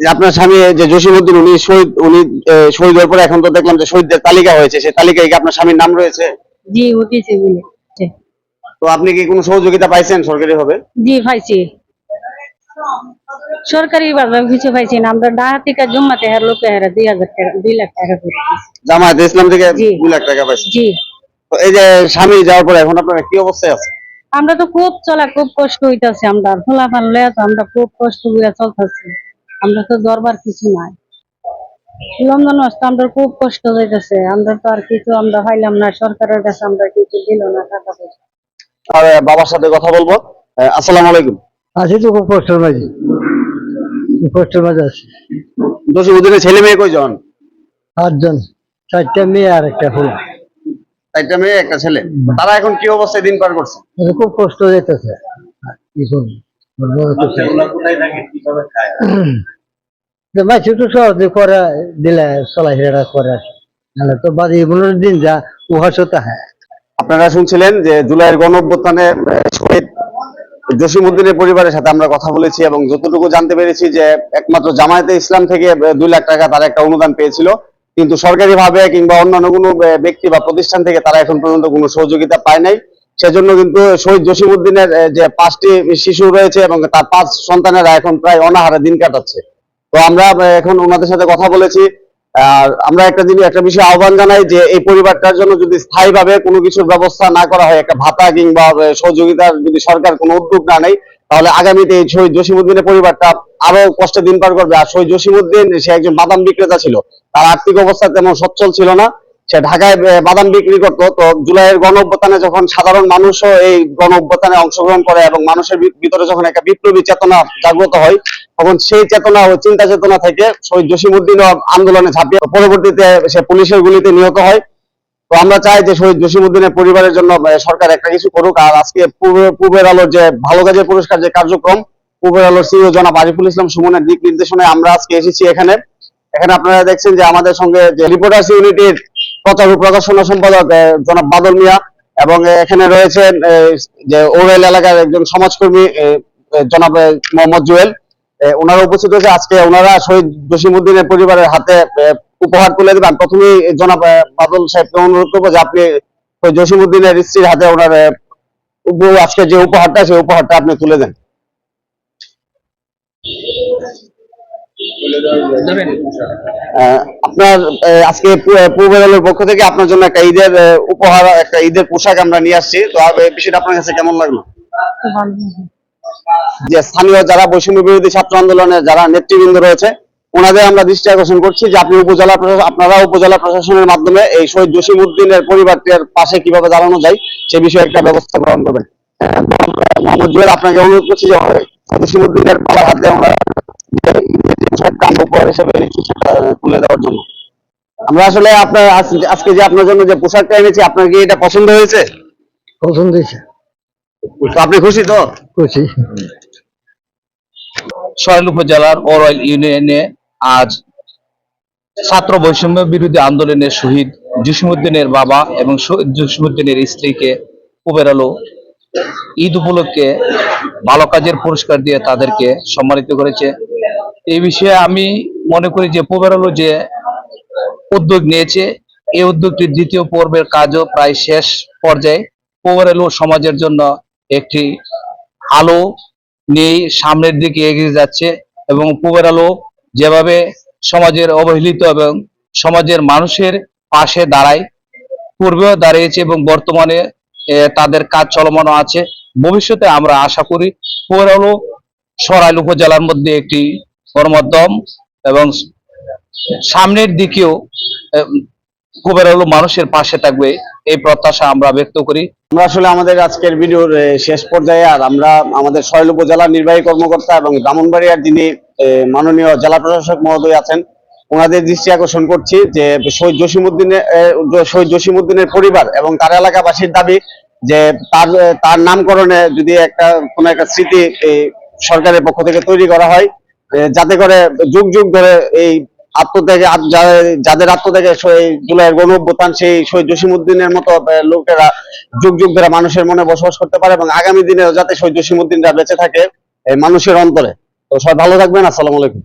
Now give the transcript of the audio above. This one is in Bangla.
আপনার স্বামী যে জসিমউদ্দিন উনি শহীদ উনি শহীদ হওয়ার পরে এখন তো দেখলাম যে শহীদদের তালিকা হয়েছে। সেই তালিকায় কি আপনার স্বামীর নাম রয়েছে? জি উঠেছে তো আপনি কি কোনো সহযোগিতা পাইছেন সরকারি হবে জি পাইছি। সরকারি বাজার কিছু পাইছি না। আমরা ডাহা থেকে জমাতে হার লোকে হারা দুই হাজার টাকা দুই লাখ টাকা। জামায়াত ইসলাম থেকে জি। লাখ টাকা পাইছেন? জি। তো এই যে স্বামী যাওয়ার পরে এখন আপনারা কি অবস্থায় আছে আমরা তো খুব চলা খুব কষ্ট হইতাছে। আমরা খোলা পানলে তো আমরা খুব কষ্ট করে চলতেছি। আমরা তো দরবার কিছু নাই। লন্ডন আসতে আমরা খুব কষ্ট হইতেছে। আমরা তো আর কিছু আমরা পাইলাম না সরকারের কাছে আমরা কিছু দিল না টাকা পয়সা। আর বাবার সাথে কথা বলব। আসসালামু আলাইকুম। আছি তো খুব কষ্টের মাঝে। কষ্টের মাঝে আছি। জসিমউদ্দিনের ছেলে মেয়ে কয়জন? আটজন। চারটা মেয়ে আর একটা একটা মেয়ে একটা ছেলে। তারা এখন কি অবস্থায় দিন পার করছে? খুব কষ্ট যেতেছে কি করব? হ্যাঁ। আপনারা শুনছিলেন যে জুলাইয়ের গণ অভ্যুত্থানে শহীদ জসিমউদ্দিনের পরিবারের সাথে আমরা কথা বলেছি এবং যতটুকু জানতে পেরেছি যে একমাত্র জামায়াতে ইসলাম থেকে দুই লাখ টাকা তারা একটা অনুদান পেয়েছিল। কিন্তু সরকারি ভাবে কিংবা অন্যান্য কোনো ব্যক্তি বা প্রতিষ্ঠান থেকে তারা এখন পর্যন্ত কোনো সহযোগিতা পায় নাই। সেজন্য কিন্তু শহীদ জসিমউদ্দিনের আহ, যে পাঁচটি শিশু রয়েছে এবং তার পাঁচ সন্তানেরা এখন প্রায় অনাহারে দিন কাটাচ্ছে। তো আমরা এখন ওনাদের সাথে কথা বলেছি। আর আমরা একটা জিনিস একটা বিষয় আহ্বান জানাই যে এই পরিবারটার জন্য যদি স্থায়ীভাবে কোনো কিছুর ব্যবস্থা না করা হয় একটা ভাতা কিংবা সহযোগিতার যদি সরকার কোনো উদ্যোগ না নেয় তাহলে আগামীতে এই শহীদ জসিমুদ্দিনের পরিবারটা আরও কষ্টে দিন পার করবে। আর শহীদ জসিমুদ্দিন সে একজন বাদাম বিক্রেতা ছিল। তার আর্থিক অবস্থা তেমন সচ্ছল ছিল না। সে ঢাকায় বাদাম বিক্রি করতো। তো জুলাইয়ের গণ অভ্যুত্থানে যখন সাধারণ মানুষও এই গণ অভ্যুত্থানে অংশগ্রহণ করে এবং মানুষের ভিতরে যখন একটা বিপ্লবী চেতনা জাগ্রত হয়, তখন সেই চেতনা ও চিন্তা চেতনা থেকে শহীদ জসিমুদ্দিনও আন্দোলনে ঝাঁপিয়ে পরবর্তীতে সে পুলিশের গুলিতে নিহত হয়। তো আমরা চাই যে শহীদ জসিমুদ্দিনের পরিবারের জন্য সরকার একটা কিছু করুক। আর আজকে পূর্ব- পূর্বের আলোর যে ভালো কাজের পুরস্কার যে কার্যক্রম, পূর্বের আলোর সিও জনাব আরিফুল ইসলাম সুমনের দিক নির্দেশনায় আমরা আজকে এসেছি এখানে। এখানে আপনারা দেখছেন যে আমাদের সঙ্গে যে রিপোর্টার্স ইউনিটির প্রচার ও প্রকাশনা সম্পাদক জনাব বাদল মিয়া, এবং এখানে রয়েছেন যে ওরেল এলাকার একজন সমাজকর্মী জনাব মোহাম্মদ জুয়েল। ওনারা উপস্থিত হয়েছে আজকে। ওনারা শহীদ জসিমুদ্দিনের পরিবারের হাতে উপহার তুলে দেবেন। প্রথমেই জনাব বাদল সাহেবকে অনুরোধ করব যে আপনি ওই জসিমুদ্দিনের স্ত্রীর হাতে ওনার আজকে যে উপহারটা, সেই উপহারটা আপনি তুলে দেন। আপনার আজকে পূর্ব রেলের পক্ষ থেকে আপনার জন্য একটা ঈদের উপহার একটা ঈদের পোশাক আমরা নিয়ে আসছি। তো বিষয়টা আপনার কাছে কেমন লাগল। যে স্থানীয় যারা বৈষম্য বিরোধী ছাত্র আন্দোলনের যারা নেতৃবৃন্দ রয়েছে ওনাদের আমরা দৃষ্টি আকর্ষণ করছি যে আপনি উপজেলা প্রশাসন আপনারা উপজেলা প্রশাসনের মাধ্যমে এই শহীদ জসিমউদ্দিনের পরিবারটির পাশে কীভাবে দাঁড়ানো যায় সে বিষয়ে একটা ব্যবস্থা গ্রহণ করবেন। মোহাম্মদ জুয়েল আপনাকে অনুরোধ করছি যে জসিমউদ্দিনের বাবার হাতে আমরা আমরা উপহার হিসেবে এই পোশাকটা তুলে দেওয়ার জন্য। আমরা আসলে আপনার আজ- আজকে যে আপনার জন্য যে পোশাকটা এনেছি আপনার কি এটা পছন্দ হয়েছে? পছন্দ হয়েছে। আপনি খুশি তো? খুশি। সরাইল উপজেলার ওরাইল ইউনিয়নে আজ ছাত্র বৈষম্য বিরোধী আন্দোলনের শহীদ জসিমুদ্দিনের বাবা এবং জসিমুদ্দিনের স্ত্রীকে উপেরালো ঈদ উপলক্ষে ভালো কাজের পুরস্কার দিয়ে তাদেরকে সম্মানিত করেছে। এই বিষয়ে আমি মনে করি যে পুবেরালো যে উদ্যোগ নিয়েছে, এই উদ্যোগটির দ্বিতীয় পর্বের কাজও প্রায় শেষ পর্যায়ে। পুবেরালো সমাজের জন্য একটি আলো নিয়ে সামনের দিকে এগিয়ে যাচ্ছে এবং পূবের যেভাবে সমাজের অবহেলিত এবং সমাজের মানুষের পাশে দাঁড়ায়, পূর্বেও দাঁড়িয়েছে এবং বর্তমানে তাদের কাজ চলমানও আছে। ভবিষ্যতে আমরা আশা করি পূবের সরাইল উপজেলার মধ্যে একটি গণমাধ্যম এবং সামনের দিকেও পূবের আলো মানুষের পাশে থাকবে এই প্রত্যাশা আমরা ব্যক্ত করি। আমরা আসলে আমাদের আজকের ভিডিওর শেষ পর্যায়ে আর আমরা আমাদের সয়ল উপজেলার নির্বাহী কর্মকর্তা এবং ব্রাহ্মণবাড়িয়ার যিনি মাননীয় জেলা প্রশাসক মহোদয় আছেন, ওনাদের দৃষ্টি আকর্ষণ করছি যে শহীদ জসিমুদ্দিনের শহীদ জসিমুদ্দিনের পরিবার এবং তার এলাকাবাসীর দাবি যে তার তার নামকরণে যদি একটা কোনো একটা স্মৃতি সরকারের পক্ষ থেকে তৈরি করা হয় যাতে করে যুগ যুগ ধরে এই আত্মত্যাগে যাদের আত্মত্যাগে জুলাইয়ের গণ সেই শহীদ জসিমুদ্দিনের মতো লোকেরা যুগ যুগ ধরে মানুষের মনে বসবাস করতে পারে এবং আগামী দিনে যাতে শহীদ জসিমুদ্দিনরা বেঁচে থাকে মানুষের অন্তরে। তো সবাই ভালো থাকবেন, আসসালামু আলাইকুম।